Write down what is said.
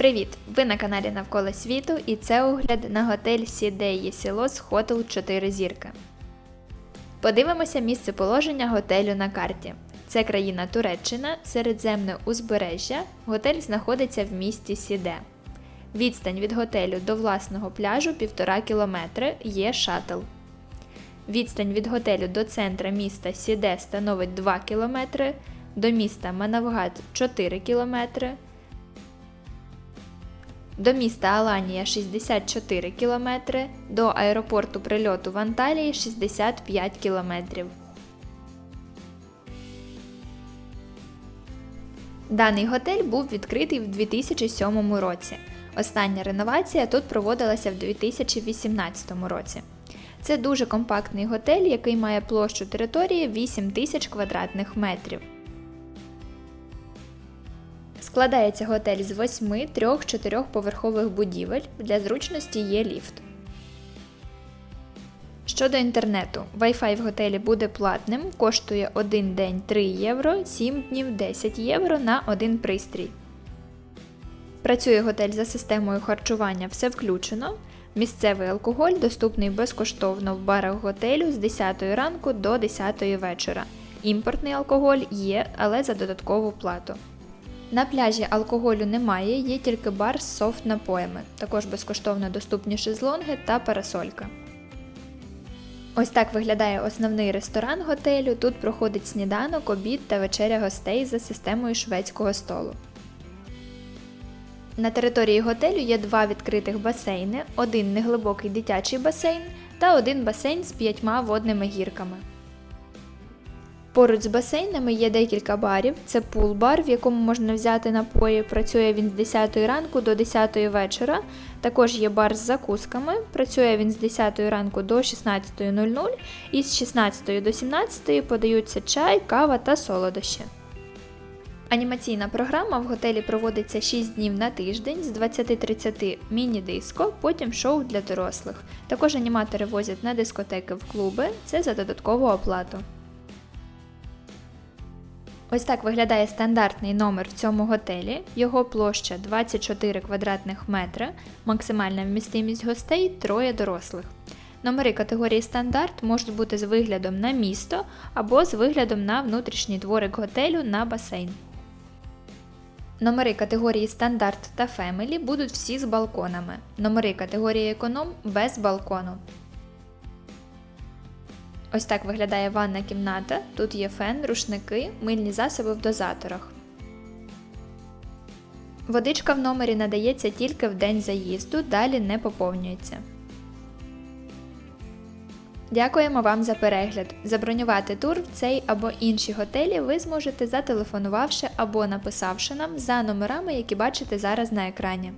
Привіт! Ви на каналі Навколо світу і це огляд на готель Сідей Єсілос Хотел 4 зірки. Подивимося місце положення готелю на карті. Це країна Туреччина, середземне узбережжя. Готель знаходиться в місті Сіде. Відстань від готелю до власного пляжу 1,5 км є шатл. Відстань від готелю до центра міста Сіде становить 2 км, до міста Манавгат 4 км, до міста Аланія 64 км, до аеропорту прильоту в Анталії 65 км. Даний готель був відкритий в 2007 році. Остання реновація тут проводилася в 2018 році. Це дуже компактний готель, який має площу території 8 тисяч квадратних метрів. Складається готель з 8 3-4 поверхових будівель. Для зручності є ліфт. Щодо інтернету, Wi-Fi в готелі буде платним, коштує 1 день 3 євро, 7 днів 10 євро на один пристрій. Працює готель за системою харчування все включено. Місцевий алкоголь доступний безкоштовно в барах готелю з 10 ранку до 10 вечора. Імпортний алкоголь є, але за додаткову плату. На пляжі алкоголю немає, є тільки бар з софт напоями, також безкоштовно доступні шезлонги та парасолька. Ось так виглядає основний ресторан готелю. Тут проходить сніданок, обід та вечеря гостей за системою шведського столу. На території готелю є два відкритих басейни, один неглибокий дитячий басейн та один басейн з п'ятьма водними гірками. Поруч з басейнами є декілька барів. Це пул-бар, в якому можна взяти напої. Працює він з 10 ранку до 10 вечора. Також є бар з закусками. Працює він з 10 ранку до 16.00 і з 16 до 17 подаються чай, кава та солодощі. Анімаційна програма в готелі проводиться 6 днів на тиждень з 20.30 міні-диско, потім шоу для дорослих. Також аніматори возять на дискотеки в клуби, це за додаткову оплату. Ось так виглядає стандартний номер в цьому готелі. Його площа 24 квадратних метри, максимальна вмістимість гостей троє дорослих. Номери категорії стандарт можуть бути з виглядом на місто або з виглядом на внутрішній дворик готелю на басейн. Номери категорії стандарт та Family будуть всі з балконами. Номери категорії економ без балкону. Ось так виглядає ванна кімната. Тут є фен, рушники, мильні засоби в дозаторах. Водичка в номері надається тільки в день заїзду, далі не поповнюється. Дякуємо вам за перегляд. Забронювати тур в цей або інші готелі ви зможете зателефонувавши або написавши нам за номерами, які бачите зараз на екрані.